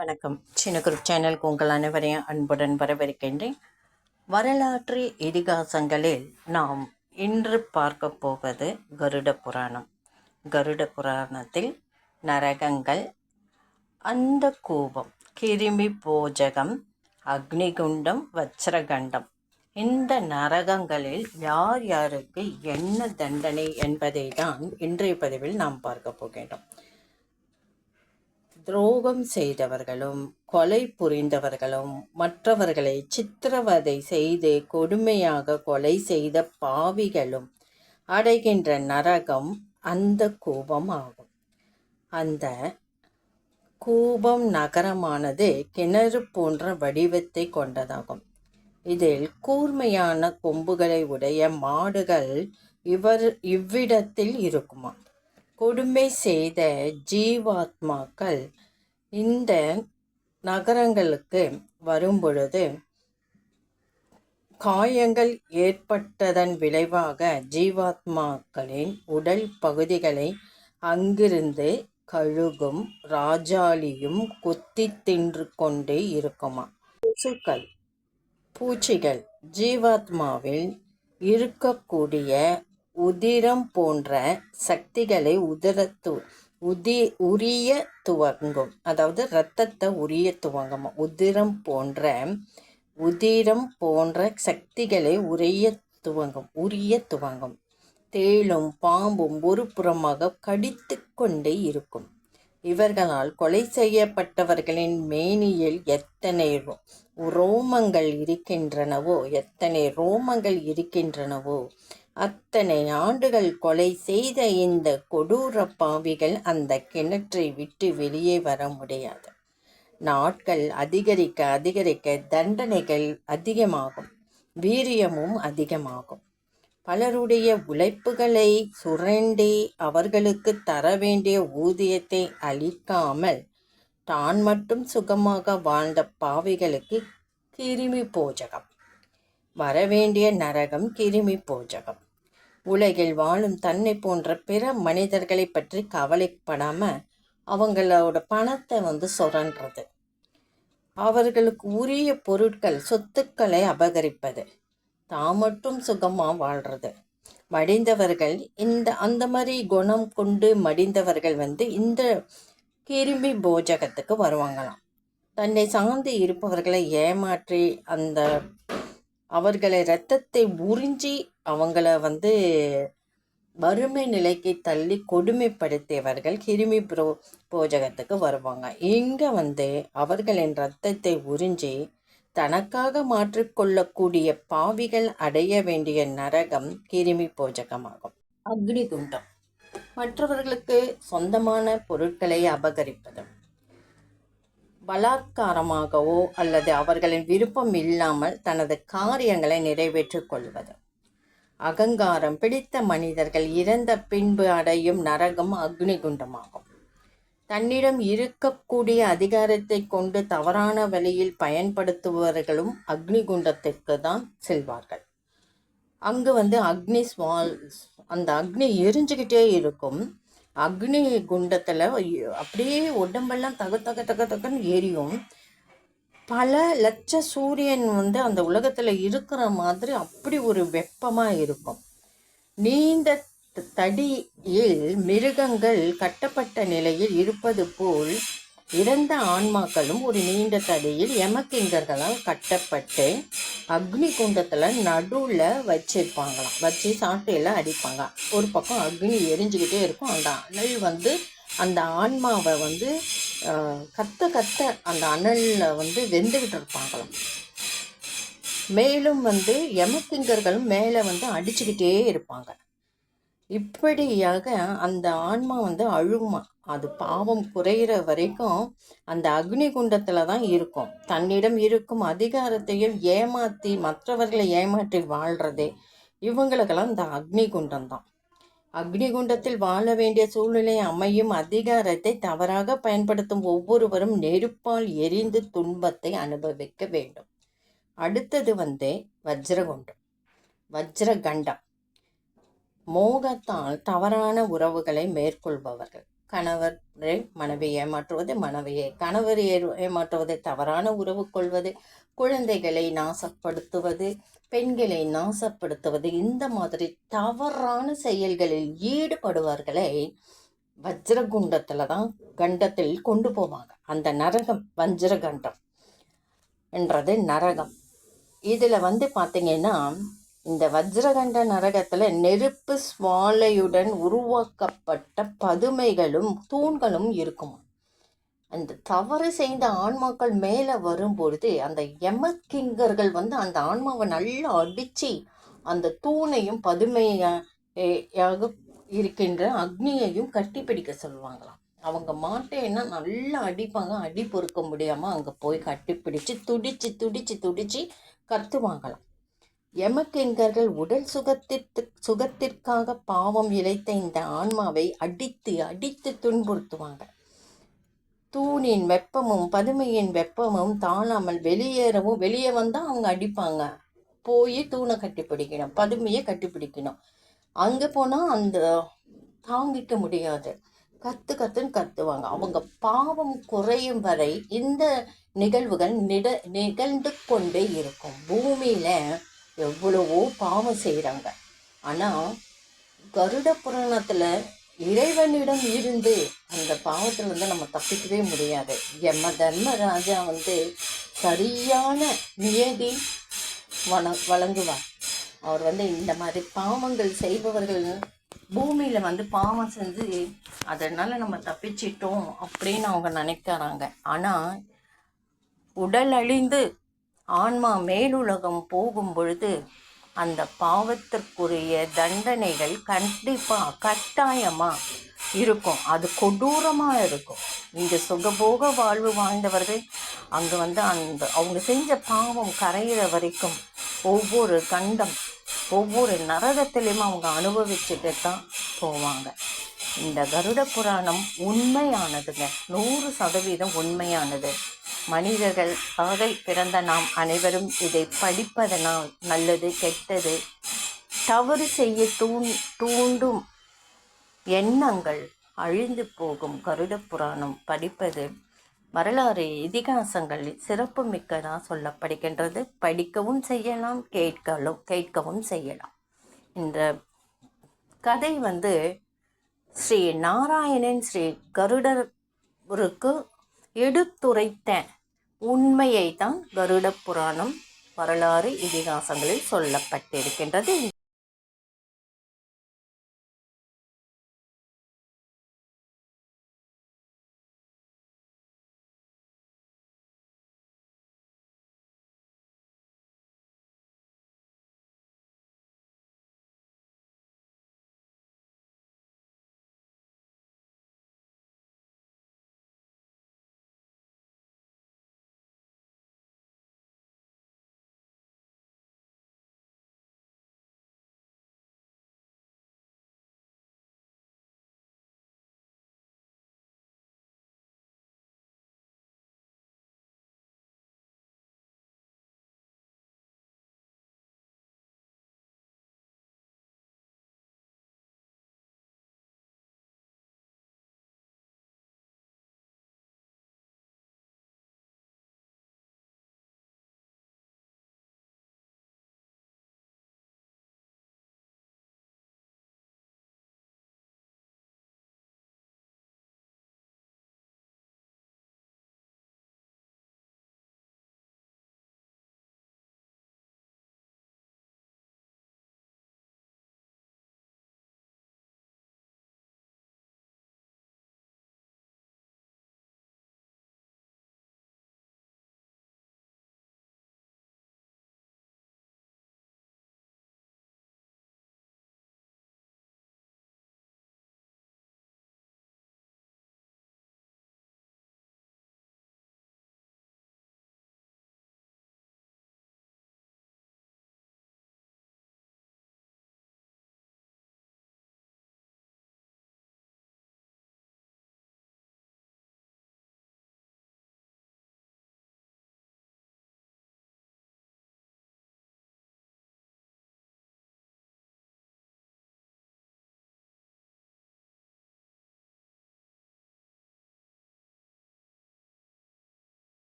வணக்கம். சின்ன குரூப் சேனலுக்கு உங்கள் அனைவரையும் அன்புடன் வரவேற்கின்றேன். வரலாற்று இதிகாசங்களில் நாம் இன்று பார்க்க போவது கருட புராணம். கருட புராணத்தில் நரகங்கள் அந்த கோபம் கிருமி போஜகம் அக்னிகுண்டம் வச்சரகண்டம். இந்த நரகங்களில் யார் யாருக்கு என்ன தண்டனை என்பதை தான் இன்றைய பதிவில் நாம் பார்க்க போகின்றோம். துரோகம் செய்தவர்களும் கொலை புரிந்தவர்களும் மற்றவர்களை சித்திரவதை செய்து கொடுமையாக கொலை செய்த பாவிகளும் அடைகின்ற நரகம் அந்த கோபம் ஆகும். அந்த கூபம் நகரமானது கிணறு போன்ற வடிவத்தை கொண்டதாகும். இதில் கூர்மையான கொம்புகளை உடைய மாடுகள் இவர் இவ்விடத்தில் இருக்குமா கொடுமை செய்த ஜீவாத்மாக்கள் இந்த நகரங்களுக்கு வரும்பொழுது காயங்கள் ஏற்பட்டதன் விளைவாக ஜீவாத்மாக்களின் உடல் பகுதிகளை அங்கிருந்து கழுகும் ராஜாளியும் கொத்தி தின்று கொண்டே இருக்குமா? கொசுக்கள் பூச்சிகள் ஜீவாத்மாவில் இருக்கக்கூடிய உதிரம் போன்ற சக்திகளை உதிரத்து உதி உரிய துவங்கும். அதாவது இரத்தத்தை உரிய துவங்கும். உதிரம் போன்ற உதிரம் போன்ற சக்திகளை உரிய துவங்கும். உரிய துவங்கும். தேளும் பாம்பும் ஒரு புறமாக கடித்து கொண்டே இருக்கும். இவர்களால் கொலை செய்யப்பட்டவர்களின் மேனியில் எத்தனை ரோமங்கள் இருக்கின்றனவோ எத்தனை ரோமங்கள் இருக்கின்றனவோ அத்தனை ஆண்டுகள் கொலை செய்த இந்த கொடூர பாவிகள் அந்த கிணற்றை விட்டு வெளியே வர முடியாது. நாட்கள் அதிகரிக்க அதிகரிக்க தண்டனைகள் அதிகமாகும் வீரியமும் அதிகமாகும். பலருடைய உழைப்புகளை சுரண்டி அவர்களுக்கு தர வேண்டிய ஊதியத்தை அளிக்காமல் தான் மட்டும் சுகமாக வாழ்ந்த பாவிகளுக்கு கிருமி போஜகம் வரவேண்டிய நரகம் கிருமி போஜகம். உலகில் வாழும் தன்னை போன்ற பிற மனிதர்களை பற்றி கவலைப்படாமல் அவங்களோட பணத்தை வந்து சுரண்டுறது. அவர்களுக்கு உரிய பொருட்கள் சொத்துக்களை அபகரிப்பது. தான் மட்டும் சுகமாக வாழ்கிறது மடிந்தவர்கள் இந்த அந்த மாதிரி குணம் கொண்டு மடிந்தவர்கள் வந்து இந்த கிருமி போஜகத்துக்கு வருவாங்களாம். தன்னை சார்ந்து இருப்பவர்களை ஏமாற்றி அந்த அவர்களை இரத்தத்தை உறிஞ்சி அவங்கள வந்து வறுமை நிலைக்கு தள்ளி கொடுமைப்படுத்தியவர்கள் கிருமி புரோ போஜகத்துக்கு வருவாங்க. இங்கே வந்து அவர்களின் இரத்தத்தை உறிஞ்சி தனக்காக மாற்றிக்கொள்ளக்கூடிய பாவிகள் அடைய வேண்டிய நரகம் கிருமி போஜகமாகும். அக்னிகுண்டம் மற்றவர்களுக்கு சொந்தமான பொருட்களை அபகரிப்பது. பலாத்காரமாகவோ அல்லது அவர்களின் விருப்பம் இல்லாமல் தனது காரியங்களை நிறைவேற்றிக் கொள்வது. அகங்காரம் பிடித்த மனிதர்கள் இறந்த பின்பு அடையும் நரகம் அக்னிகுண்டமாகும். தன்னிடம் இருக்கக்கூடிய அதிகாரத்தை கொண்டு தவறான வழியில் பயன்படுத்துபவர்களும் அக்னிகுண்டத்திற்கு தான் செல்வார்கள். அங்கு வந்து அக்னி ஸ்வால் அந்த அக்னி எரிஞ்சுக்கிட்டே இருக்கும். அக்னி குண்டத்தில் அப்படியே உடம்பெல்லாம் தக தக தக தகன்னு எரியும். பல லட்ச சூரியன் வந்து அந்த உலகத்தில் இருக்கிற மாதிரி அப்படி ஒரு வெப்பமாக இருக்கும். நீண்ட தடியில் மிருகங்கள் கட்டப்பட்ட நிலையில் இருப்பது போல் இறந்த ஆன்மாக்களும் ஒரு நீண்ட தடியில் எமக்கிங்கர்களால் கட்டப்பட்டு அக்னி குண்டத்தில் நடுவில் வச்சிருப்பாங்களாம். வச்சு சாட்டையில் அடிப்பாங்க. ஒரு பக்கம் அக்னி எரிஞ்சுக்கிட்டே இருக்கும். அந்த அனல் வந்து அந்த ஆன்மாவை வந்து கத்த கத்த அந்த அனலில் வந்து வெந்துக்கிட்டு இருப்பாங்களாம். மேலும் வந்து எமக்கிங்கர்களும் மேலே வந்து அடிச்சுக்கிட்டே இருப்பாங்க. இப்படியாக அந்த ஆன்மா வந்து அழுமா. அது பாவம் குறையிற வரைக்கும் அந்த அக்னி குண்டத்தில் தான் இருக்கும். தன்னிடம் இருக்கும் அதிகாரத்தையும் ஏமாற்றி மற்றவர்களை ஏமாற்றி வாழ்கிறதே இவங்களுக்கெல்லாம் இந்த அக்னி குண்டம் தான். அக்னிகுண்டத்தில் வாழ வேண்டிய சூழ்நிலை அமையும் அதிகாரத்தை தவறாக பயன்படுத்தும் ஒவ்வொருவரும் நெருப்பால் எரிந்து துன்பத்தை அனுபவிக்க வேண்டும். அடுத்தது வந்து வஜ்ரகுண்டம் வஜ்ரகண்டம். மோகத்தால் தவறான உறவுகளை மேற்கொள்பவர்கள். கணவரை மனைவி ஏமாற்றுவது மனைவியை கணவர் ஏமாற்றுவது தவறான உறவு கொள்வது குழந்தைகளை நாசப்படுத்துவது பெண்களை நாசப்படுத்துவது இந்த மாதிரி தவறான செயல்களில் ஈடுபடுவார்களை வஜ்ரகுண்டத்தில் தான் கண்டத்தில் கொண்டு போவாங்க. அந்த நரகம் வஜ்ரகண்டம் என்றது நரகம். இதில் வந்து பார்த்திங்கன்னா இந்த வஜ்ரகண்ட நரகத்தில் நெருப்பு சுவாலையுடன் உருவாக்கப்பட்ட பதுமைகளும் தூண்களும் இருக்கும்? அந்த தவறு செய்த ஆன்மாக்கள் மேலே வரும்பொழுது அந்த யமக்கிங்கர்கள் வந்து அந்த ஆன்மாவை நல்லா அடித்து அந்த தூணையும் பதுமையாக இருக்கின்ற அக்னியையும் கட்டி பிடிக்க சொல்லுவாங்களாம். அவங்க மாட்டேன்னா நல்லா அடிப்பாங்க அடி பொறுக்க முடியாமல் அங்கே போய் கட்டி பிடிச்சி துடிச்சு துடிச்சு துடிச்சு கத்துவாங்களாம். எமக்கெங்கர்கள் உடல் சுகத்திற்கு சுகத்திற்காக பாவம் இழைத்த இந்த ஆன்மாவை அடித்து அடித்து துன்புறுத்துவாங்க. தூணின் வெப்பமும் பதுமையின் வெப்பமும் தாழாமல் வெளியேறவும் வெளியே வந்தால் அவங்க அடிப்பாங்க. போய் தூணை கட்டிப்பிடிக்கணும் பதுமையை கட்டிப்பிடிக்கணும் அங்கே போனால் அந்த தாங்கிக்க முடியாது. கத்து கத்துன்னு கத்துவாங்க. அவங்க பாவம் குறையும் வரை இந்த நிகழ்வுகள் நிட நிகழ்ந்து கொண்டே இருக்கும். பூமியில் எவ்வளவோ பாவம் செய்கிறாங்க ஆனால் கருட புராணத்தில் இறைவனிடம் இருந்து அந்த பாவத்தில் வந்து நம்ம தப்பிக்கவே முடியாது. யம தர்மராஜா வந்து சரியான நியதி வன வழங்குவார். அவர் வந்து இந்த மாதிரி பாவங்கள் செய்பவர்கள் பூமியில் வந்து பாவம் செஞ்சு அதனால் நம்ம தப்பிச்சிட்டோம் அப்படின்னு அவங்க நினைக்கிறாங்க. ஆனால் உடல் அழிந்து ஆன்மா மேலுலகம் போகும் பொழுது அந்த பாவத்திற்குரிய தண்டனைகள் கண்டிப்பா கட்டாயமா இருக்கும். அது கொடூரமா இருக்கும். இங்க சுகபோக வாழ்வு வாழ்ந்தவர்கள் அங்க வந்து அந்த அவங்க செஞ்ச பாவம் கரையிற வரைக்கும் ஒவ்வொரு கண்டம் ஒவ்வொரு நரகத்திலையும் அவங்க அனுபவிச்சுட்டு தான் போவாங்க. இந்த கருட புராணம் உண்மையானதுங்க. நூறு சதவீதம் உண்மையானது. மனிதர்கள் ஆக பிறந்த நாம் அனைவரும் இதை படிப்பதனால் நல்லது கெட்டது. தவறு செய்ய தூண் தூண்டும் எண்ணங்கள் அழிந்து போகும் கருட புராணம் படிப்பது வரலாறு இதிகாசங்கள் சிறப்பு மிக்கதாக சொல்லப்படுகின்றது. படிக்கவும் செய்யலாம் கேட்கலும் கேட்கவும் செய்யலாம். இந்த கதை வந்து ஸ்ரீ நாராயணன் ஸ்ரீ கருடருக்கு எடுத்துரைத்த உண்மையை தான் கருட புராணம் வரலாறு இதிகாசங்களில் சொல்லப்பட்டிருக்கின்றது.